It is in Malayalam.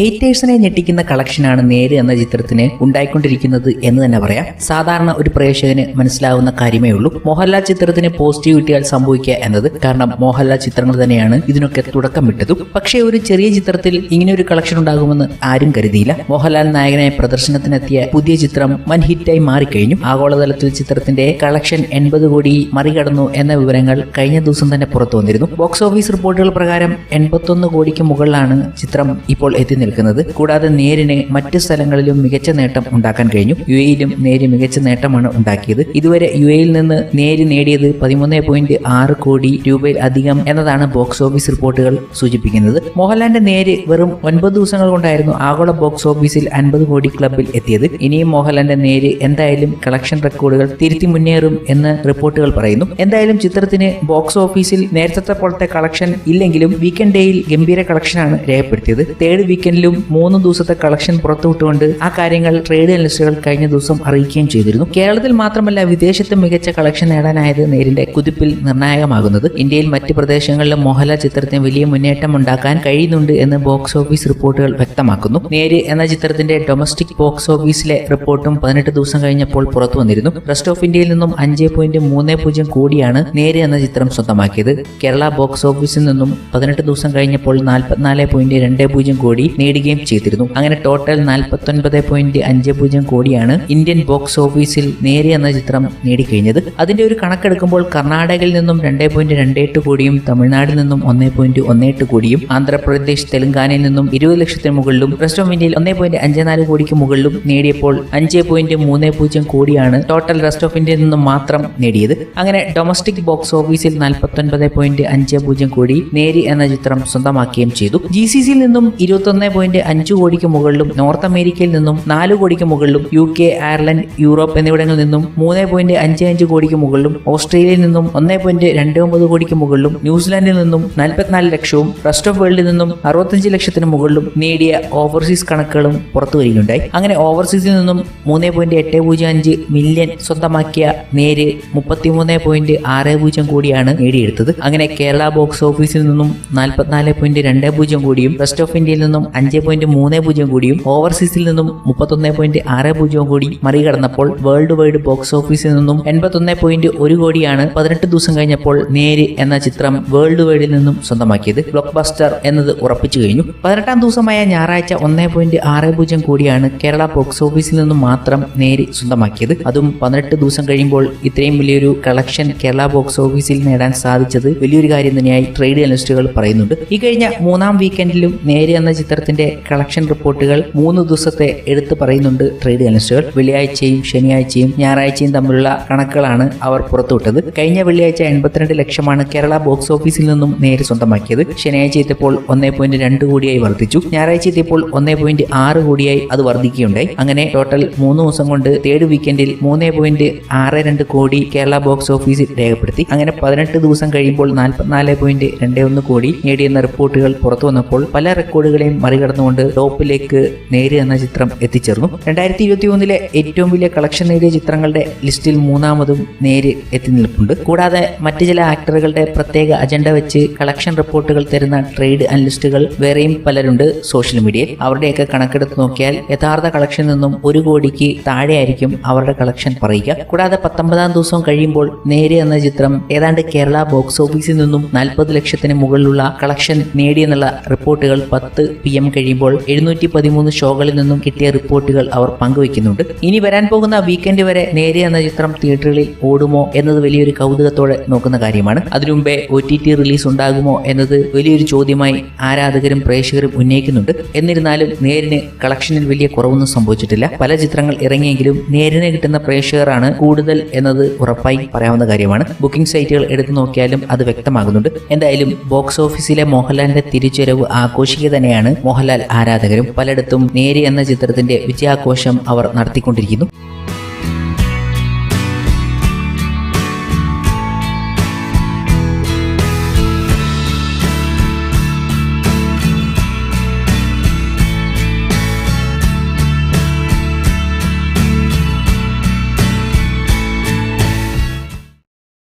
ഹേറ്റേഴ്സിനെ ഞെട്ടിക്കുന്ന കളക്ഷനാണ് നേര് എന്ന ചിത്രത്തിന് ഉണ്ടായിക്കൊണ്ടിരിക്കുന്നത് എന്ന് തന്നെ പറയാം. സാധാരണ ഒരു പ്രേക്ഷകന് മനസ്സിലാവുന്ന കാര്യമേ ഉള്ളൂ. മോഹൻലാൽ ചിത്രത്തിന് പോസിറ്റീവ് കിട്ടിയാൽ സംഭവിക്കുക എന്നത് കാരണം മോഹൻലാൽ ചിത്രങ്ങൾ തന്നെയാണ് ഇതിനൊക്കെ തുടക്കം വിട്ടതും പക്ഷേ ഒരു ചെറിയ ചിത്രത്തിൽ ഇങ്ങനെ ഒരു കളക്ഷൻ ഉണ്ടാകുമെന്ന് ആരും കരുതിയില്ല. മോഹൻലാൽ നായകനായി പ്രദർശനത്തിനെത്തിയ പുതിയ ചിത്രം വൻ ഹിറ്റായി മാറിക്കഴിഞ്ഞു. ആഗോളതലത്തിൽ ചിത്രത്തിന്റെ കളക്ഷൻ എൺപത് കോടി മറികടന്നു എന്ന വിവരങ്ങൾ കഴിഞ്ഞ ദിവസം തന്നെ പുറത്തു വന്നിരുന്നു ബോക്സ് ഓഫീസ് റിപ്പോർട്ടുകൾ പ്രകാരം എൺപത്തൊന്ന് കോടിക്ക് മുകളിലാണ് ചിത്രം ഇപ്പോൾ എത്തി നിൽക്കുന്നത് കൂടാതെ നേരിന് മറ്റ് സ്ഥലങ്ങളിലും മികച്ച നേട്ടം ഉണ്ടാക്കാൻ കഴിഞ്ഞു. യു എയിലും നേര് മികച്ച നേട്ടമാണ് ഉണ്ടാക്കിയത്. ഇതുവരെ യു എയിൽ നിന്ന് നേര് നേടിയത് പതിമൂന്ന് പോയിന്റ് ആറ് കോടി രൂപയിൽ അധികം എന്നതാണ് ബോക്സ് ഓഫീസ് റിപ്പോർട്ടുകൾ സൂചിപ്പിക്കുന്നത്. മോഹൻലാലിന്റെ നേര് വെറും ഒൻപത് ദിവസങ്ങൾ കൊണ്ടായിരുന്നു ആഗോള ബോക്സ് ഓഫീസിൽ അൻപത് കോടി ക്ലബിൽ എത്തിയത്. ഇനിയും മോഹൻലാലിന്റെ നേര് എന്തായാലും കളക്ഷൻ റെക്കോർഡുകൾ തിരുത്തി മുന്നേറും എന്ന് റിപ്പോർട്ടുകൾ പറയുന്നു. എന്തായാലും ചിത്രത്തിന് ബോക്സ് ഓഫീസിൽ നേരത്തെ പോലത്തെ കളക്ഷൻ ഇല്ലെങ്കിലും വീക്കെൻഡ് ഡേയിൽ ഗംഭീര കളക്ഷനാണ് രേഖപ്പെടുത്തിയത്. തേർഡ് വീക്കെൻഡിലും മൂന്ന് ദിവസത്തെ കളക്ഷൻ പുറത്തുവിട്ടുകൊണ്ട് ആ കാര്യങ്ങൾ ട്രേഡ് അനലിസ്റ്റുകൾ കഴിഞ്ഞ ദിവസം അറിയിക്കുകയും ചെയ്തിരുന്നു. കേരളത്തിൽ മാത്രമല്ല വിദേശത്ത് മികച്ച കളക്ഷൻ നേടാനായത് നേരിന്റെ കുതിപ്പിൽ നിർണായകമാകുന്നത്. ഇന്ത്യയിൽ മറ്റ് പ്രദേശങ്ങളിലും മോഹല ചിത്രത്തിന് വലിയ മുന്നേറ്റം ഉണ്ടാക്കാൻ കഴിയുന്നുണ്ട് എന്ന് ബോക്സ് ഓഫീസ് റിപ്പോർട്ടുകൾ വ്യക്തമാക്കുന്നു. നേര് എന്ന ചിത്രത്തിന്റെ ഡൊമസ്റ്റിക് ബോക്സ് ഓഫീസിലെ റിപ്പോർട്ടും പതിനെട്ട് ദിവസം കഴിഞ്ഞപ്പോൾ പുറത്തു വന്നിരുന്നു. റെസ്റ്റ് ഓഫ് ഇന്ത്യയിൽ നിന്നും അഞ്ച് പോയിന്റ് മൂന്ന് പൂജ്യം കോടിയാണ് നേര് എന്ന ചിത്രം സ്വന്തമാക്കിയത്. കേരള ബോക്സ് ഓഫീസിൽ നിന്നും പതിനെട്ട് ദിവസം കഴിഞ്ഞപ്പോൾ നാൽപ്പത്തിനാല് പോയിന്റ് രണ്ട് പൂജ്യം കോടി നേടുകയും ചെയ്തിരുന്നു. അങ്ങനെ ടോട്ടൽ നാൽപ്പത്തൊൻപത് പോയിന്റ് അഞ്ച് പൂജ്യം കോടിയാണ് ഇന്ത്യൻ ബോക്സ് ഓഫീസിൽ നേരെ എന്ന ചിത്രം നേടിക്കഴിഞ്ഞത്. അതിന്റെ ഒരു കണക്കെടുക്കുമ്പോൾ കർണാടകയിൽ നിന്നും രണ്ട് പോയിന്റ് രണ്ട് എട്ട് കോടിയും തമിഴ്നാടിൽ നിന്നും ഒന്ന് പോയിന്റ് ഒന്ന് എട്ട് കോടിയും ആന്ധ്രാപ്രദേശ് തെലങ്കാനയിൽ നിന്നും ഇരുപത് ലക്ഷത്തിന് മുകളിലും റെസ്റ്റ് ഓഫ് ഇന്ത്യയിൽ ഒന്ന് പോയിന്റ് അഞ്ച് നാല് കോടിക്ക് മുകളിലും നേടിയപ്പോൾ അഞ്ച് പോയിന്റ് മൂന്ന് പൂജ്യം കോടിയാണ് ടോട്ടൽ റെസ്റ്റ് ഓഫ് ഇന്ത്യയിൽ നിന്നും മാത്രം നേടിയത്. അങ്ങനെ ഡൊമസ്റ്റിക് ബോക്സ് ഓഫീസിൽ നാൽപ്പത്തൊൻപത് പോയിന്റ് അഞ്ച് പൂജ്യം കോടി നേരി എന്ന ചിത്രം സ്വന്തമാക്കുകയും ചെയ്തു. ജി സി സിയിൽ നിന്നും ഇരുപത്തൊന്ന് പോയിന്റ് അഞ്ച് കോടിക്ക് മുകളിലും നോർത്ത് അമേരിക്കയിൽ നിന്നും നാല് കോടിക്ക് മുകളിലും യു കെ അയർലൻഡ് യൂറോപ്പ് എന്നിവിടങ്ങളിൽ നിന്നും മൂന്ന് പോയിന്റ് അഞ്ച് അഞ്ച് കോടിക്ക് മുകളിലും ഓസ്ട്രേലിയയിൽ നിന്നും ഒന്ന് പോയിന്റ് രണ്ട് ഒമ്പത് കോടിക്ക് മുകളിലും ന്യൂസിലാൻഡിൽ നിന്നും നാൽപ്പത്തിനാല് ലക്ഷവും റെസ്റ്റ് ഓഫ് വേൾഡിൽ നിന്നും അറുപത്തഞ്ച് ലക്ഷത്തിന് മുകളിലും നേടിയ ഓവർസീസ് കണക്കുകളും പുറത്തു വരികയുണ്ടായി. അങ്ങനെ ഓവർസീസിൽ നിന്നും മൂന്ന് പോയിന്റ് എട്ട് പൂജ്യം അഞ്ച് മില്യൺ സ്വന്തമാക്കിയ നേര് മുപ്പത്തിമൂന്ന് പോയിന്റ് ആറ് പൂജ്യം കോടിയാണ് നേടിയെടുത്തത്. അങ്ങനെ കേരള ബോക്സ് ഓഫീസിൽ നിന്നും നാൽപ്പത്തിനാല് പോയിന്റ് രണ്ട് പൂജ്യം കോടിയും റെസ്റ്റ് ഓഫ് ഇന്ത്യയിൽ നിന്നും അഞ്ച് പോയിന്റ് മൂന്ന് പൂജ്യം കോടിയും ഓവർസീസിൽ നിന്നും മുപ്പത്തൊന്ന് പോയിന്റ് ആറ് പൂജ്യം കോടി മറികടന്നപ്പോൾ വേൾഡ് വൈഡ് ബോക്സ് ഓഫീസിൽ നിന്നും എൺപത്തൊന്ന് പോയിന്റ് ഒരു കോടിയാണ് പതിനെട്ട് ദിവസം കഴിഞ്ഞപ്പോൾ നേര് എന്ന ചിത്രം വേൾഡ് വൈഡിൽ നിന്നും സ്വന്തമാക്കിയത് ബ്ലോക്ക് ബസ്റ്റർ എന്നത് ഉറപ്പിച്ചു കഴിഞ്ഞു. പതിനെട്ടാം ദിവസമായ ഞായറാഴ്ച ഒന്ന് പോയിന്റ് ആറ് പൂജ്യം കോടിയാണ് കേരള ബോക്സ് ഓഫീസിൽ നിന്നും മാത്രം നേര് സ്വന്തമാക്കിയത്. അതും പതിനെട്ട് ദിവസം കഴിയുമ്പോൾ ഇത്രയും വലിയൊരു കളക്ഷൻ കേരള ബോക്സ് ഓഫീസിൽ നേടാൻ സാധിച്ചത് വലിയൊരു കാര്യം തന്നെയായി ട്രേഡ് അനലിസ്റ്റുകൾ പറയുന്നുണ്ട്. ഈ കഴിഞ്ഞ മൂന്നാം വീക്കെൻഡിലും നേര് എന്ന ചിത്രത്തിന്റെ കളക്ഷൻ റിപ്പോർട്ടുകൾ മൂന്ന് ദിവസത്തെ എടുത്തു പറയുന്നുണ്ട് ട്രേഡ് അനലിസ്റ്റുകൾ. വെള്ളിയാഴ്ചയും ശനിയാഴ്ചയും ഞായറാഴ്ചയും തമ്മിലുള്ള കണക്കുകളാണ് അവർ പുറത്തുവിട്ടത്. കഴിഞ്ഞ വെള്ളിയാഴ്ച എൺപത്തിരണ്ട് ലക്ഷമാണ് കേരള ബോക്സ് ഓഫീസിൽ നിന്നും നേരെ സ്വന്തമാക്കിയത്. ശനിയാഴ്ച എത്തിയപ്പോൾ ഒന്നേ പോയിന്റ് രണ്ട് കോടിയായി വർദ്ധിച്ചു. ഞായറാഴ്ച എത്തിയപ്പോൾ ഒന്നേ പോയിന്റ് ആറ് കോടിയായി അത് വർദ്ധിക്കുകയുണ്ടായി. അങ്ങനെ ടോട്ടൽ മൂന്ന് ദിവസം കൊണ്ട് തേർഡ് വീക്കെൻഡിൽ മൂന്നേ പോയിന്റ് ആറ് രണ്ട് കോടി കേരള ബോക്സ് ഓഫീസിൽ രേഖപ്പെടുത്തി. അങ്ങനെ പതിനെട്ട് ദിവസം കഴിയുമ്പോൾ നാൽപ്പത്തിനാല് പോയിന്റ് രണ്ട് ഒന്ന് കോടി നേടിയെന്ന റിപ്പോർട്ടുകൾ പുറത്തു വന്നപ്പോൾ പല റെക്കോർഡുകളെയും മറികടന്നുകൊണ്ട് ടോപ്പിലേക്ക് നേര് എന്ന ചിത്രം എത്തിച്ചേർന്നു. രണ്ടായിരത്തി ഇരുപത്തി മൂന്നിലെ ഏറ്റവും വലിയ കളക്ഷൻ നേടിയ ചിത്രങ്ങളുടെ ലിസ്റ്റിൽ മൂന്നാമതും നേര് എത്തി നിൽപ്പുണ്ട്. കൂടാതെ മറ്റു ചില ആക്ടറുകളുടെ പ്രത്യേക അജണ്ട വെച്ച് കളക്ഷൻ റിപ്പോർട്ടുകൾ തരുന്ന ട്രേഡ് അനലിസ്റ്റുകൾ വേറെയും പലരുണ്ട് സോഷ്യൽ മീഡിയയിൽ. അവരുടെയൊക്കെ കണക്കെടുത്ത് നോക്കിയാൽ യഥാർത്ഥ കളക്ഷൻ നിന്നും ഒരു കോടിക്ക് താഴെയായിരിക്കും അവരുടെ കളക്ഷൻ പറയുക. കൂടാതെ പത്തൊമ്പതാം ദിവസം കഴിയുമ്പോൾ നേര് എന്ന ചിത്രം ഏതാണ്ട് കേരള ബോക്സ് ഓഫീസിൽ നിന്നും നാൽപ്പത് ലക്ഷത്തിന് മുകളിലുള്ള കളക്ഷൻ നേടിയെന്നുള്ള റിപ്പോർട്ടുകൾ പത്ത് പി എം കഴിയുമ്പോൾ എഴുന്നൂറ്റി പതിമൂന്ന് ഷോകളിൽ നിന്നും കിട്ടിയ റിപ്പോർട്ടുകൾ അവർ പങ്കുവയ്ക്കുന്നുണ്ട്. ഇനി വരാൻ പോകുന്ന വീക്കെൻഡ് വരെ നേരെ എന്ന ചിത്രം തിയേറ്ററുകളിൽ ഓടുമോ എന്നത് വലിയൊരു കൗതുകത്തോടെ നോക്കുന്ന കാര്യമാണ്. അതിനു മുമ്പേ ഒ ടി ടി റിലീസ് ഉണ്ടാകുമോ എന്നത് വലിയൊരു ചോദ്യമായി ആരാധകരും പ്രേക്ഷകരും ഉന്നയിക്കുന്നുണ്ട്. എന്നിരുന്നാലും നേരിന് കളക്ഷനിൽ വലിയ കുറവൊന്നും സംഭവിച്ചിട്ടില്ല. പല ചിത്രങ്ങൾ ഇറങ്ങിയെങ്കിലും നേരിന് കിട്ടുന്ന പ്രേക്ഷകരാണ് കൂടുതൽ എന്നത് ഉറപ്പായി പറയാവുന്ന കാര്യമാണ്. ബുക്കിംഗ് സൈറ്റുകൾ എടുത്തു നോക്കിയാലും അത് വ്യക്തമാകുന്നുണ്ട്. എന്തായാലും ബോക്സ് ഓഫീസിലെ മോഹൻലാലിന്റെ തിരിച്ചുവരവ് ആഘോഷിക്കുക തന്നെയാണ് മോഹൻലാൽ ആരാധകരും പലയിടത്തും നേരി എന്ന ചിത്രത്തിന്റെ വിജയാഘോഷം അവർ നടത്തിക്കൊണ്ടിരിക്കുന്നു.